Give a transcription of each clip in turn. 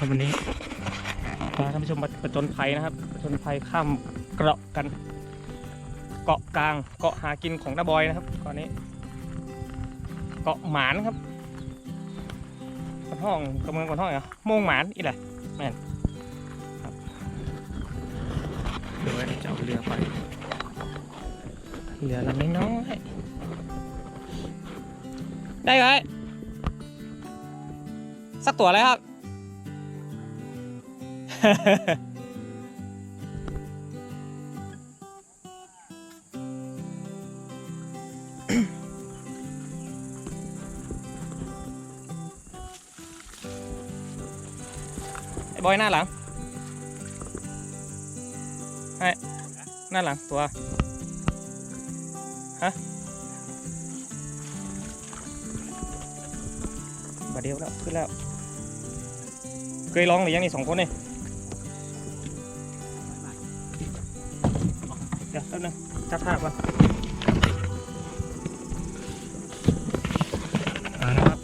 มาแล้วครับวันนี้พาท่านผู้ชมมาประจนภัยนะครับประจนภัยข้ามเกาะกัน เกาะกลางเกาะหากินของนาบอยนะครับเกาะนี้ เกาะหมานครับกระห้องกระเมืองกระห้องเหรอโมงหมานอีแหละแม่นครับเดี๋ยวจะเอาเรือไปเรือลำน้อยๆได้ไหมสักตัวเลยครับ ไอ้บอยหน้าหลังไอ้หน้าหลังตัว ฮะบาเดียวแล้ว ขึ้นแล้ว เคยลองหรือยังนี่สองคนนี่ย นึงจับภาพก่อนมาแล้วครับ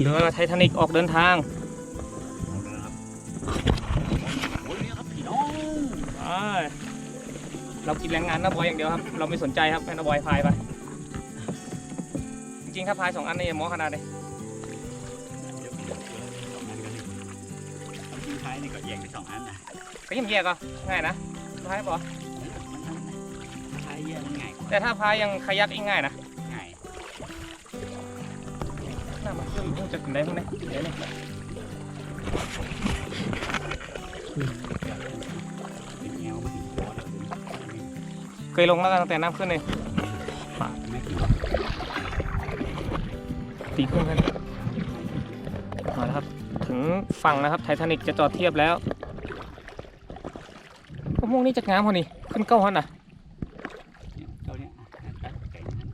เรือไททานิกออกเดินทางไปเรากินแรงงานน้าบอยอย่างเดียวครับ เราไม่สนใจครับให้น้าบอยพายไป จริงๆ ถ้าพายสองอันนี่หมอขนาดเลยทิ้งท้ายนี่ก็แยกไปสองอันนะก็ยิ่งแยกก็ง่ายนะพายปะ ท้ายแยกมันง่ายกว่าแต่ถ้าพายยังขยักอีกง่ายนะง่ายน่ามันขึ้นจะกินได้พวกนี้เดี๋ยวนี้เป็นแนวมาถึงคอแล้วเคยลงแล้วตั้งแต่น้ำขึ้นเลยไม่ถึงตีขึ้นกันมาแล้วครับ ถึงฝั่งนะครับไททานิกจะจอดเทียบแล้วพวกพวกนี้จะงามพอนี่ขึ้นเก้าหันอะ เจ้าเนี้ยตัดไก่นั้น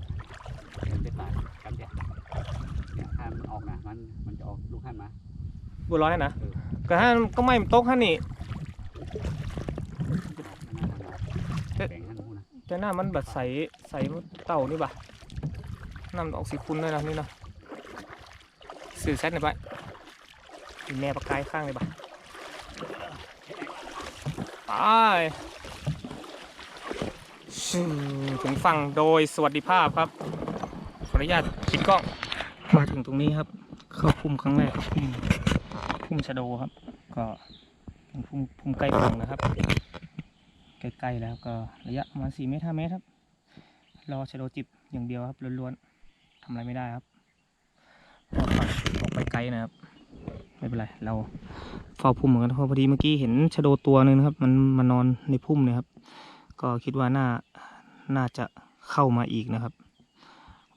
เดินไปปาดกันเดี๋ยวเนี่ยถ้ามันออกนะมันมันจะออกลูกหันมา บัวร้อยนะก็ฮันก็ไม่ตกฮันนี่แบ่งหันหูนะแต่หน้ามันแบบใสใสเต่านี่ปะน้ำออกสีคุณด้วยนะนี่นะสื่อแซดหน่อยปะมีแม่ปลากายข้างเลยปะไปชิวถึงฝั่งโดยสวัสดิภาพครับ ขออนุญาตปิดกล้องมาถึงตรงนี้ครับ เข้าพุ่มครั้งแรกพุ่ม พุ่มชะโดครับ ก็เป็นพุ่มพุ่มใกล้ฝั่งนะครับใกล้ๆแล้วก็ระยะประมาณ4เมตร5เมตรครับ รอชะโดจิบอย่างเดียวครับล้วนๆทำอะไรไม่ได้ครับเพราะฝั่งออกไปไกลนะครับ ไม่เป็นไร เราเฝ้าพุ่มเหมือนกันเพราะพอดีเมื่อกี้เห็นชะโดตัวหนึ่งนะครับ มันมานอนในพุ่มเนะครับ ก็คิดว่าน่าน่าจะเข้ามาอีกนะครับ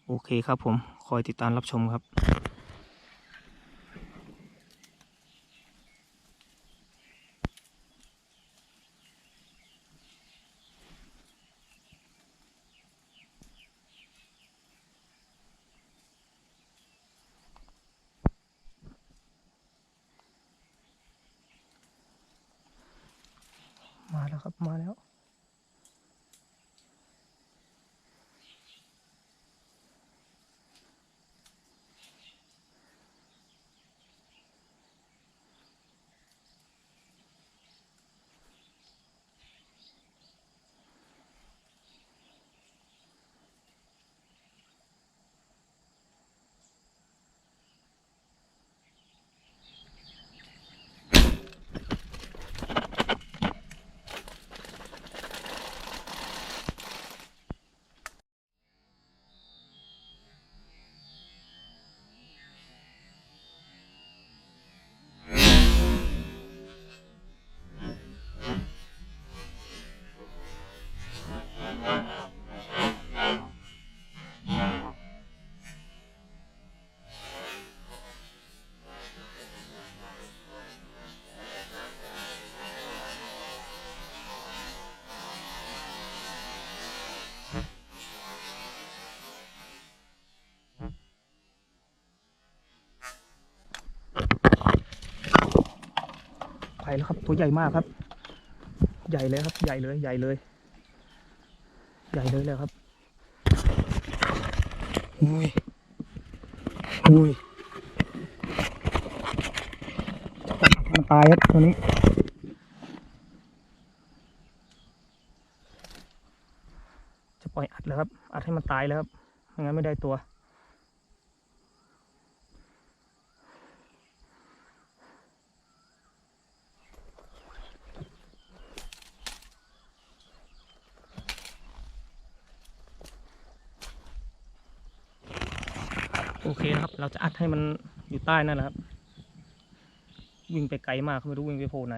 โอเคครับผมคอยติดตามรับชมครับ แล้วครับ ตัวใหญ่มากครับ ใหญ่เลยครับ ใหญ่เลย ใหญ่เลย ใหญ่เลยเลยครับอุ้ยอุ้ยตายครับตัวนี้จะปล่อยอัดแล้วครับ อัดให้มันตายแล้วครับไม่งั้นไม่ได้ตัว โอเคนะครับ เราจะอัดให้มันอยู่ใต้นั่นนะครับ วิ่งไปไกลมากไม่รู้วิ่งไปโผล่ไหน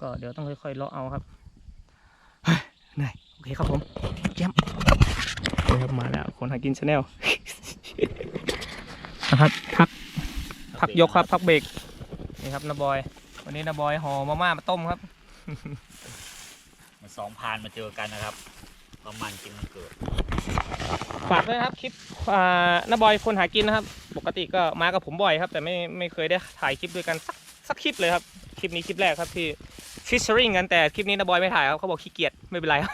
ก็เดี๋ยวต้องค่อยๆเลาะเอาครับเหนื่อยโอเคครับผมเยี่ยมโอเครับมาแล้วคนหากินชาแนลนะครับพักพักยกครับพักเบรกนี่ครับนาบอย วันนี้นาบอยห่อมาม่ามาต้มครับมันสองพานมาเจอกันนะครับประมาณจริงมันเกิด ฝากด้วยครับคลิปน้าบอยคนหากินนะครับ ปกติก็มากับผมบ่อยครับ แต่ไม่ไม่เคยได้ถ่ายคลิปด้วยกันสักสักคลิปเลยครับคลิปนี้คลิปแรกครับที่ฟิชเชอริงกันแต่คลิปนี้น้าบอยไม่ถ่ายครับเขาบอกขี้เกียจไม่เป็นไรครับ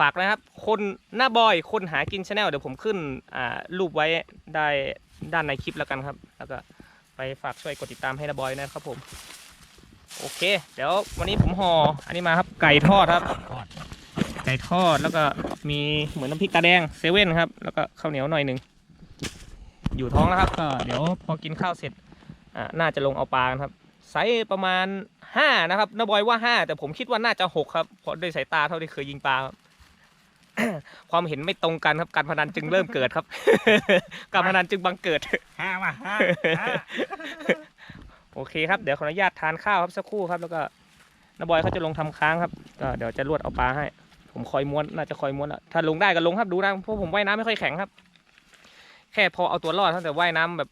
ฝากนะครับ คนหน้าบอยคนหากินชาแนลเดี๋ยวผมขึ้นอ่ารูปไว้ได้ด้านในคลิปแล้วกันครับ แล้วก็ไปฝากช่วยกดติดตามให้น้าบอยนะครับผม โอเค เดี๋ยววันนี้ผมห่ออันนี้มาครับไก่ทอดครับ ก่ทอดแล้วก็มีเหมือนน้ำพริกตาแดงเซเว่นครับ แล้วก็ข้าวเหนียวหน่อยหนึ่งอยู่ท้องแล้วครับก็เดี๋ยวพอกินข้าวเสร็จอ่าน่าจะลงเอาปลากันครับไซส์ประมาณ5นะครับน้าบอยว่า 5 แต่ผมคิดว่าน่าจะ6ครับเพราะด้วยสายตาเท่าที่เคยยิงปลาครับความเห็นไม่ตรงกันครับการพนันจึงเริ่มเกิดครับ การพนันจึงบังเกิดห้ามาห้าห้าโอเคครับเดี๋ยวขออนุญาตทานข้าวครับสักครู่ครับ แล้วก็น้าบอยเขาจะลงทำค้างครับก็เดี๋ยวจะลวดเอาปลาให้ ผมคอยม้วนน่าจะคอยม้วนอะถ้าลงได้ก็ลงครับดูนะเพราะผมว่ายน้ำไม่ค่อยแข็งครับ แค่พอเอาตัวรอดครับแต่ว่ายน้ำแบบ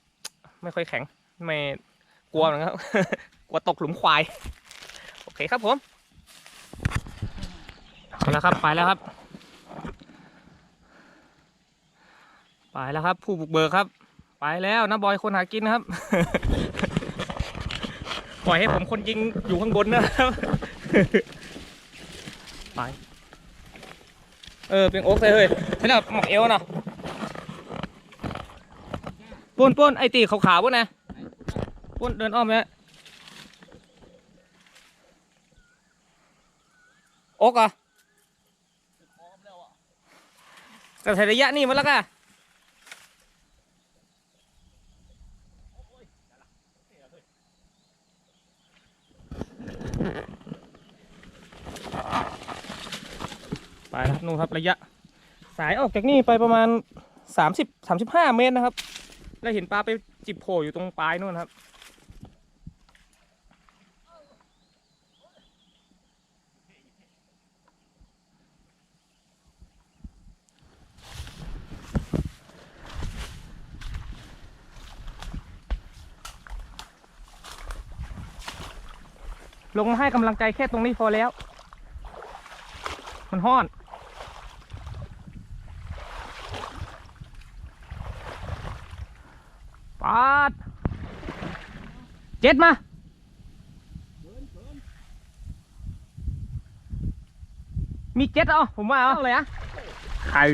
ไม่ค่อยแข็งไม่กลัวนะครับกลัวตกหลุมควายโอเคครับผมเอาละครับไปแล้วครับไปแล้วครับ ผู้บุกเบิกครับ ไปแล้วนะบอยคนหากินนะครับปล่อยให้ผมคนยิงอยู่ข้างบนนะครับ ไป เออเป็นโอ๊กเลยเฮ้ยใช่แล้วหมอกเอวเนาะปุ้นปุ้นไอตีขาวๆปุ้นนะปุ้นเดินอ้อมไปนะโอ๊กอะแต่ใส่ระยะนี่มาแล้วกันไป นะครับนู่นครับระยะ สายออกจากนี่ไปประมาณสามสิบสามสิบห้าเมตรนะครับ แล้วเห็นปลาไปจิบโผล่อยู่ตรงปลายนู่นครับ ลงมาให้กำลังใจแค่ตรงนี้พอแล้ว มันห้อน ปาดเจ็ดมามีเจ็ดเอาผมว่าเอาเลยอะไข่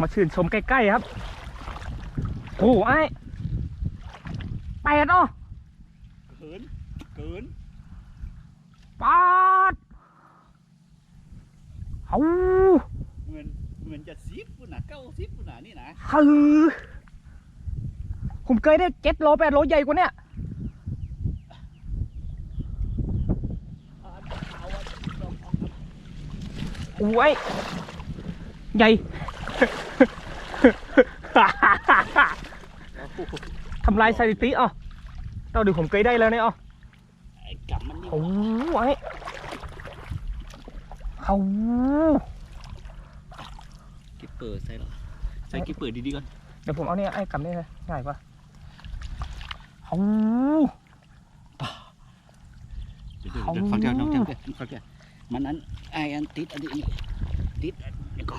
มาชื่นชมใกล้ๆครับโอ้ไอ้แปดอะเกิน เกินปาดเอา เหมือนเหมือนจะซิปปุ่นน่ะเก้าซิปปุ่นน่ะนี่นะฮือผมเคยได้เจ็ดโลแปดโลใหญ่กว่าเนี้ยโอ้ยใหญ่ ทำลายสถิติอะเราดูผมเคยได้แล้วเนี่ยอะไอ้กลับมันนี่โอ้ยเขากิป เปอร์ใส่หรอใส่กิปเปอร์ดีๆก่อนเดี๋ยวผมเอาเนี่ยไอ้กำนี่เลยง่ายปะเขาเดี๋ยวเดี๋ยวเดี๋ยวฟังเดียวน้องเดียวเดี๋ยวฟังเดียวมันนั้นไอ้อันติดอันนี้นี่ติดเดี๋ยวก็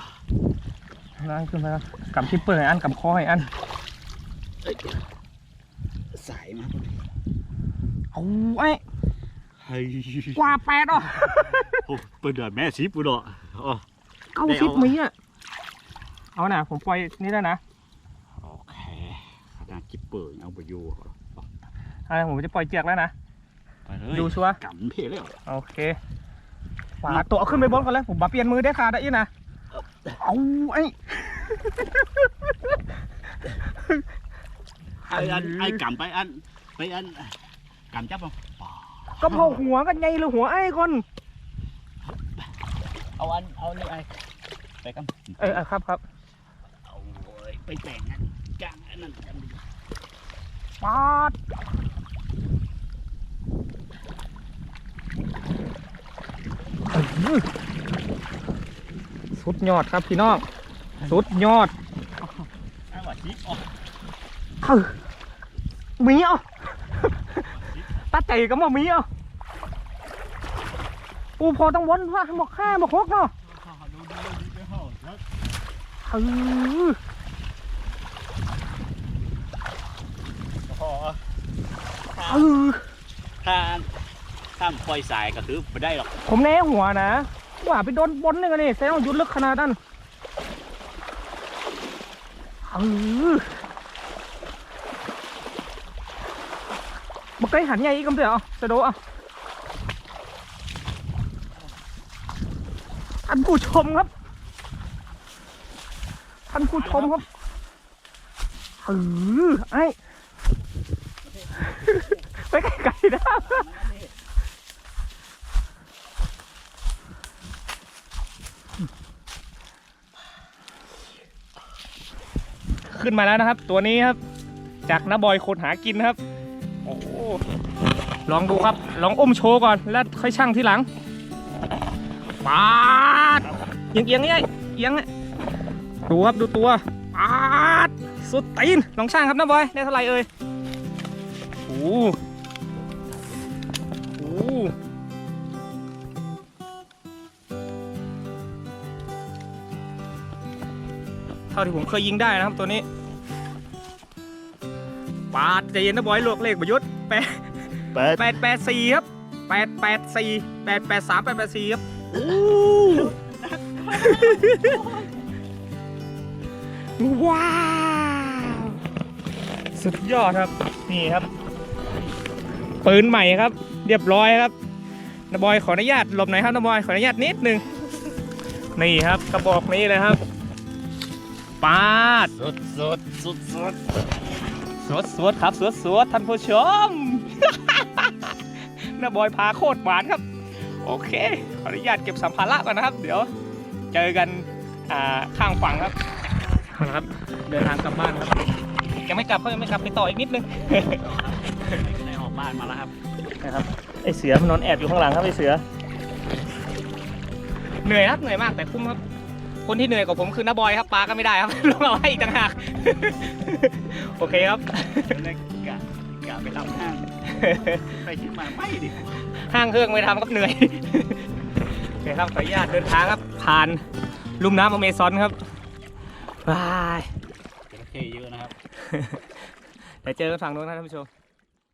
นั่นขึ้นมากำคิปเปอร์ให้อันกำคอให้อันเอ้ยสายมาพอดีเอาไอ้เฮ้ยกว่าแปดอะโอ้เปิดเดือดแม่ซิปปุ่นอะอ๋อเก้าได้สิบเอาวะมีอะ เอานะผมปล่อยนี่ได้นะโอเคขนาดจิบเปิงเอาไปอยู่อะไรผมจะปล่อยเจียกแล้วนะไปเลยดูชัวร์กำเพลแล้วโอเคปาตัวเอาขึ้นไปบนก่อนเลยผมมาเปลี่ยนมือได้ขาดได้อีนะเอาไอ้ไอ้อันไอ้กำไปอันไปอันกำจับมั้งก็พอหัวกันไงหรือหัวไอ้คนเอาอันเอานี่ไอ้ไปกันเออเออครับครับเอาโอ้ย ไปแต่งอันกลางอันนั้นกันดีปาดอื้อสุดยอดครับพี่น้องสุดยอดไอ้ว่าชิอ๋อเออมีอะตาใจก็มามีอะปูพอต้องวนว่าหมกแค่หมกฮกเนาะเอเฮ้ยเออ พอ เออ ถ้า ถ้าปล่อยสายก็คือไม่ได้หรอกผมแน่หัวนะว่าไปโดนบนนี่กันนี่แสดงหยุดลึกขนาดนั้นเออมาใกล้หันใหญ่อีกคำเดียวเอาสะโดดเอาท่านผู้ชมครับท่านผู้ชมครับเออไอ้ไปไกลๆนะ ขึ้นมาแล้วนะครับ ตัวนี้ครับ จากน้าบอยคนหากินนะครับ โอ้ลองดูครับ ลองอุ้มโชว์ก่อน แล้วค่อยชั่งทีหลังปาดเอียงเอียงๆนี่เอียงเนี่ยดูครับดูตัวปาดสุดตีนลองชั่งครับน้าบอยได้เท่าไหร่เอ่ยโอ้โห เท่าที่ผมเคยยิงได้นะครับตัวนี้ปาดใจเย็นนะบอยลวกเลขประยุทธ์แปดเปิดแปดแปดสี่ครับแปดแปดสี่แปดแปดสามแปดแปดสี่ครับว้าว สุดยอดครับ นี่ครับ ปืนใหม่ครับ เรียบร้อยครับนบอยขออนุญาตหลบหน่อยครับนบอยขออนุญาตนิดนึงนี่ครับกระบอกนี้เลยครับ ปาดสุดสุดสุดสุดสวดสวดครับสวดสวดท่านผู้ชม น้าบอยพาโคตรหวานครับ โอเค ขออนุญาตเก็บสัมภาระก่อนนะครับ เดี๋ยวเจอกันอ่าข้างฝั่งครับเอาละครับเดินทางกลับบ้านครับยังไม่กลับเขายังไม่กลับไปต่ออีกนิดนึงได้ออกบ้านมาแล้วครับนะครับไอเสือมันนอนแอบอยู่ข้างหลังครับไอเสือ เหนื่อยครับเหนื่อยมากแต่คุ้มครับ คนที่เหนื่อยกว่าผมคือน้าบอยครับปลาก็ไม่ได้ครับ ลงเอาให้อีกต่างหาก โอเคครับเล็กกะกะไปทำห้างไปที่มาไม่ดิห้างเครื่องไม่ทำก็เหนื่อย โอเคครับขออนุญาตเดินทางครับ ผ่านลุ่มน้ำอเมซอนครับบาย จระเข้เยอะนะครับเดี๋ยวเจอกันฝั่งนู้นนะท่านผู้ชม